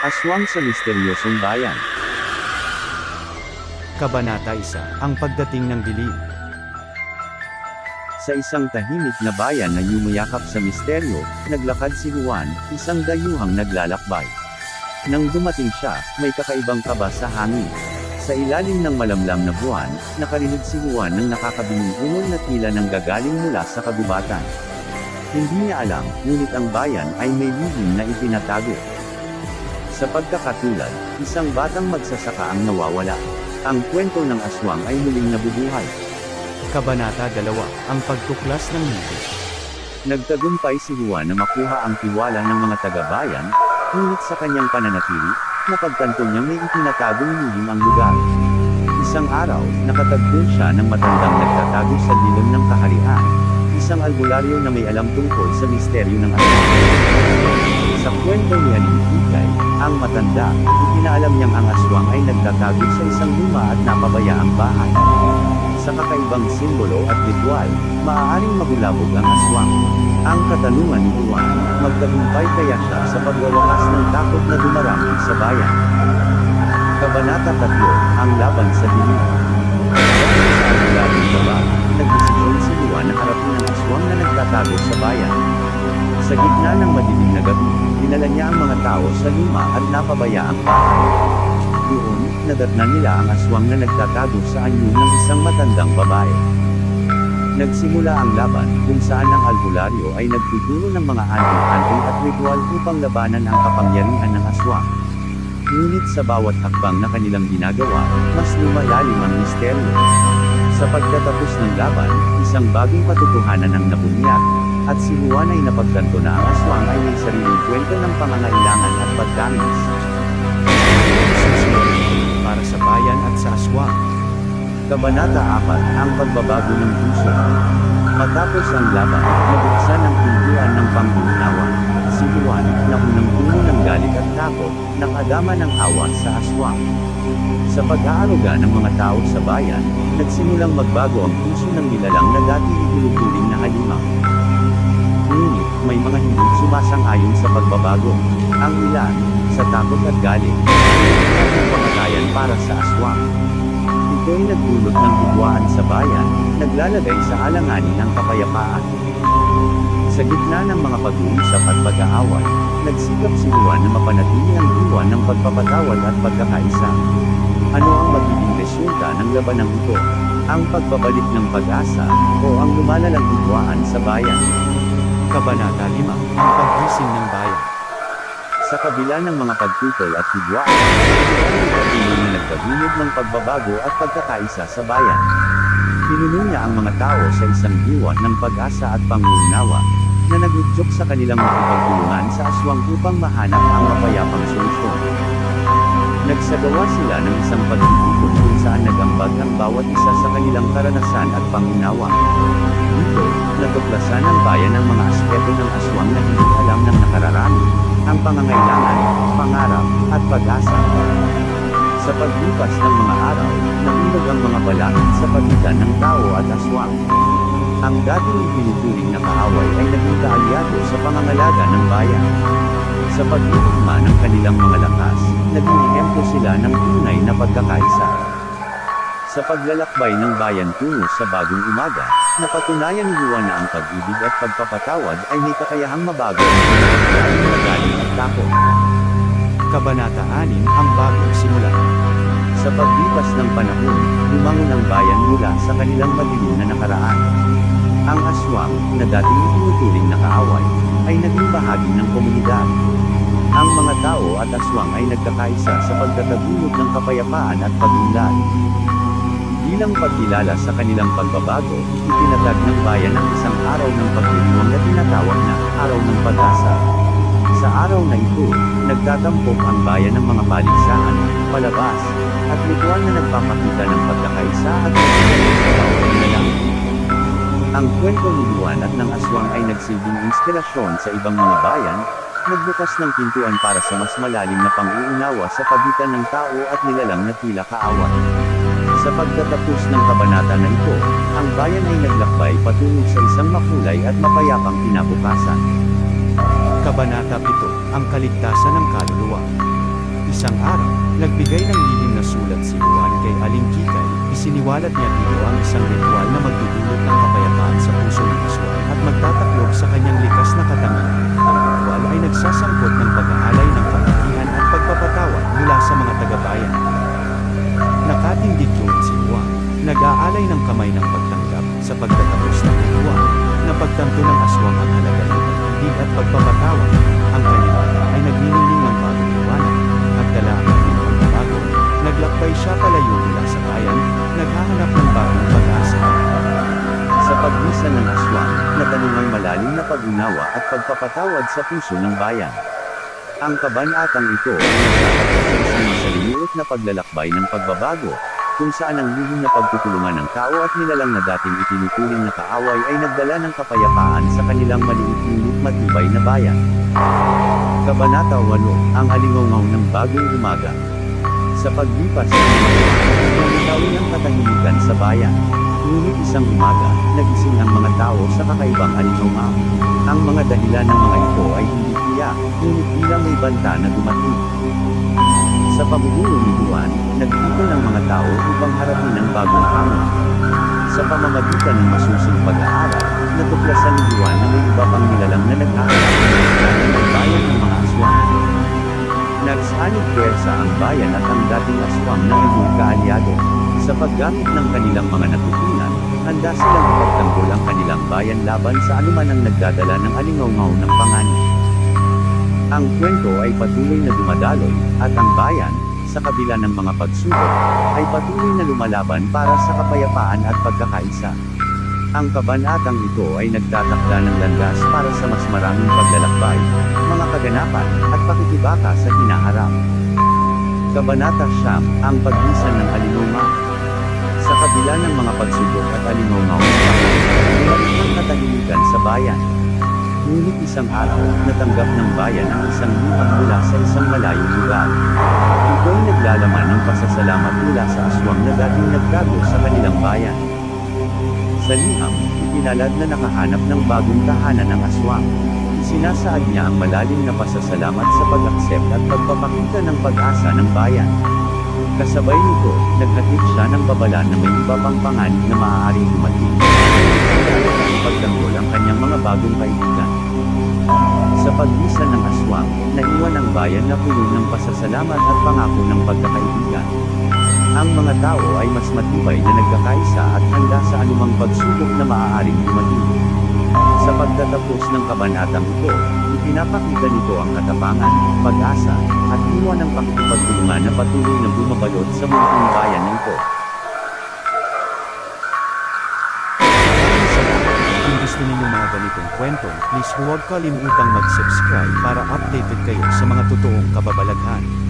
Aswang sa misteryosong bayan. Kabanata 1, Ang pagdating ng dilim. Sa isang tahimik na bayan na yumayakap sa misteryo, naglakad si Juan, isang dayuhang naglalakbay. Nang dumating siya, may kakaibang kaba sa hangin. Sa ilalim ng malamlam na buwan, nakarinig si Juan ng nakakabinging ungol na tila ng gagaling mula sa kagubatan. Hindi niya alam, ngunit ang bayan ay may lihim na itinatago. Sa pagkakatulad, isang batang magsasaka ang nawawala. Ang kwento ng aswang ay muling nabubuhay. Kabanata 2, Ang pagtuklas ng nido. Nagtagumpay si Juan na makuha ang tiwala ng mga taga-bayan, ngunit sa kanyang pananatili, napagtanto niya may itinatagong lihim ang lugar. Isang araw, nakatagpo siya ng matandang nagtatago sa dilim ng kaharian, isang albularyo na may alam tungkol sa misteryo ng aswang. Sa kwento ni Hikay, ang matanda, ipinaalam niyang ang aswang ay nagtatago sa isang luma at napabayaang bahay. Sa kakaibang simbolo at ritual, maaaring magulabog ang aswang. Ang katanungan Juan, magtagumpay kaya siya sa pagwawakas ng takot na dumarami sa bayan. Kabanata 3, ang laban sa dilim. Sa albularyo na ba, nagdesisyon si Juan na harapin ang aswang na nagtatago sa bayan. Sa gitna ng madilim na gabi, dinala niya ang mga tao sa luma at napabayaang bahay. Doon, nadatnan nila ang aswang na nagtatago sa anyo ng isang matandang babae. Nagsimula ang laban, kung saan ang albularyo ay nagtuturo ng mga anting-anting at ritual upang labanan ang kapangyarihan ng aswang. Ngunit sa bawat hakbang na kanilang ginagawa, mas lumalalim ang misteryo. Sa pagtatapos ng laban, isang bagong katotohanan ang nabunyag, at si Juan ay napagtanto na ang aswang ay may sariling kwento ng pangangailangan at pagkamis. Para sa bayan at sa aswang. Kabanata 4, ang pagbabago ng puso. Matapos ang laban, nabuksan ang pintuan ng pangunawa. Si Juan, na unang puno ng galit at takot, nakadama ng awa sa aswang. Sa pag-aaruga ng mga tao sa bayan, nagsimulang magbago ang puso ng nilalang na dati itinuturing na halimaw. Ngunit, may mga hindi sumasang-ayon sa pagbabago. Ang ilan, sa takot at galit, ang pamatayan para sa aswang. Ito'y nagdulot ng hugwaan sa bayan, naglalagay sa alanganin ang kapayapaan. Sa gitna ng mga pag-uusap at pag-aaway, nagsikap si Juan na mapanatili ang diwa ng pagpapatawad at pagkakaisa. Ano ang magiging resulta ng labanang ito? Ang pagbabalik ng pag-asa, o ang lumalalang hugwaan sa bayan? Kabanata 5, Ang paggising ng bayan. Sa kabila ng mga pagtutol at patuloy na nagpahilog ng pagbabago at pagkakaisa sa bayan. Pinuno niya ang mga tao sa isang diwa ng pag-asa at pangunawa, na nagudyok sa kanilang makipagtulungan sa aswang upang mahanap ang mapayapang solusyon. Nagsagawa sila ng isang pagtitipon kung saan nagambag ang bawat isa sa kanilang karanasan at pangunawa. Dito, natuklasan ng bayan ang mga aspeto ng aswang na hindi alam ng nakararami, ang pangangailangan, pangarap, at pag-asa. Sa paglipas ng mga araw, nahulog ang mga balakid sa pagitan ng tao at aswang. Ang dating itinuturing na kaaway ay naging kaalyado sa pangangalaga ng bayan. Sa pagtutugma ng kanilang mga lakas, naging ehemplo sila ng tunay na pagkakaisa. Sa paglalakbay ng bayan tungo sa bagong umaga, napatunayan ni Juan na ang pag-ibig at pagpapatawad ay may kakayahang mabago ang galing at takot. Kabanata 6, Ang bagong simula. Sa paglipas ng panahon, lumangon ang bayan mula sa kanilang madilim na nakaraan. Ang aswang, na dating itinuturing na kaaway, ay naging bahagi ng komunidad. Ang mga tao at aswang ay nagkakaisa sa pagtatagulog ng kapayapaan at pag-unlad. Bilang pagkilala sa kanilang pagbabago, itinatag ng bayan ang isang araw ng pagdiriwang na tinatawag na Araw ng Pag-asa. Sa araw na ito, nagtatampok ang bayan ng mga paligsahan, palabas, at ritual na nagpapakita ng pagkakaisa at pagkakaisa sa. Ang kwento ni Juan at ng aswang ay nagsilbing inspirasyon sa ibang mga bayan, nagbukas ng pintuan para sa mas malalim na pang-uunawa sa pagitan ng tao at nilalang na tila kaaway. Sa pagtatapos ng kabanata na ito, ang bayan ay naglakbay patungo sa isang makulay at mapayapang kinabukasan. Kabanata 7, Ang kaligtasan ng kaluluwa. Isang araw, nagbigay ng lihim na sulat si Juan kay Aling Kikay, isiniwalat niya dito ang isang ritual na magdudulot ng kapayapaan sa puso ng aswang at magtataklog sa kanyang likas na katangian. Ang ritual ay nagsasangkot at pagpapatawad. Ang mata ay nagniningning ng bagong liwanag, at dala ang kanyang bago. Naglakbay siya palayo mula sa bayan, naghahanap ng bagong pag-asa. Sa paglisan ng aswang, natanong ang malalim na pag-unawa at pagpapatawad sa puso ng bayan. Ang kabanatang ito ay nagtatapos sa masalimuot na paglalakbay ng pagbabago, kung saan ang lihim na pagtutulungan ng tao at nilalang na dating itinuturing na kaaway ay nagdala ng kapayapaan sa kanilang maliit ngunit matibay na bayan. Kabanata 8, ang alingaw ng bagong umaga. Sa paglipas ng nangyayawin ang katahimikan sa bayan. Ngunit isang umaga, nagising ang mga tao sa kakaibang alingaw Ang mga dahilan ng mga ito ay hindi tiyak, ngunit bilang may banta na dumating. Sa pamumuno ni Juan, mga tao upang harapin ang bagong hamon. Sa pamamagitan ng masusing pag-aaral, natuklasan ni Juan na may iba pang nilalang na nag-aaral ng bayan ng mga aswang. Nagsanib pwersa ang bayan at ang dating aswang na naging kaalyado. Sa paggamit ng kanilang mga natutunan, handa silang ipagtanggol ang kanilang bayan laban sa anuman ang nagdadala ng alingaw ng panganib. Ang kwento ay patuloy na dumadaloy, at ang bayan, sa kabila ng mga pagsubok, ay patuloy na lumalaban para sa kapayapaan at pagkakaisa. Ang kabanatang ito ay nagtatakda ng landas para sa mas maraming paglalakbay, mga kaganapan, at pakikibaka sa hinaharap. Kabanata Siyam, ang paglisan ng alingaw Sa kabila ng mga pagsubok at alingaw bumalik ang katahimikan sa bayan. Ngunit isang araw, natanggap ng bayan ang isang liham mula sa isang malayong lugar. Ito ay naglalaman ng pasasalamat mula sa aswang na dating nagtago sa kanilang bayan. Sa liham, ipinalad na nakahanap ng bagong tahanan ng aswang. Sinasaad niya ang malalim na pasasalamat sa pag-accept at pagpapakita ng pag-asa ng bayan. Kasabay nito, naghatid siya ng babala na may iba pang panganib na maaaring dumating. Pagtanggol ang kanyang mga bagong kaibigan. Sa paglisan ng aswang, naiwan ang bayan na puno ng pasasalamat at pangako ng pagkakaibigan. Ang mga tao ay mas matibay na nagkakaisa at handa sa anumang pagsubok na maaaring dumating. Sa pagtatapos ng kabanatang ito, ipinapakita nito ang katapangan, pag-asa, at iwan ng pakikipagtulungan na patuloy na bumabalot sa munting bayan na ito. Ganitong kwento, please huwag kalimutang mag-subscribe para updated kayo sa mga totoong kababalaghan.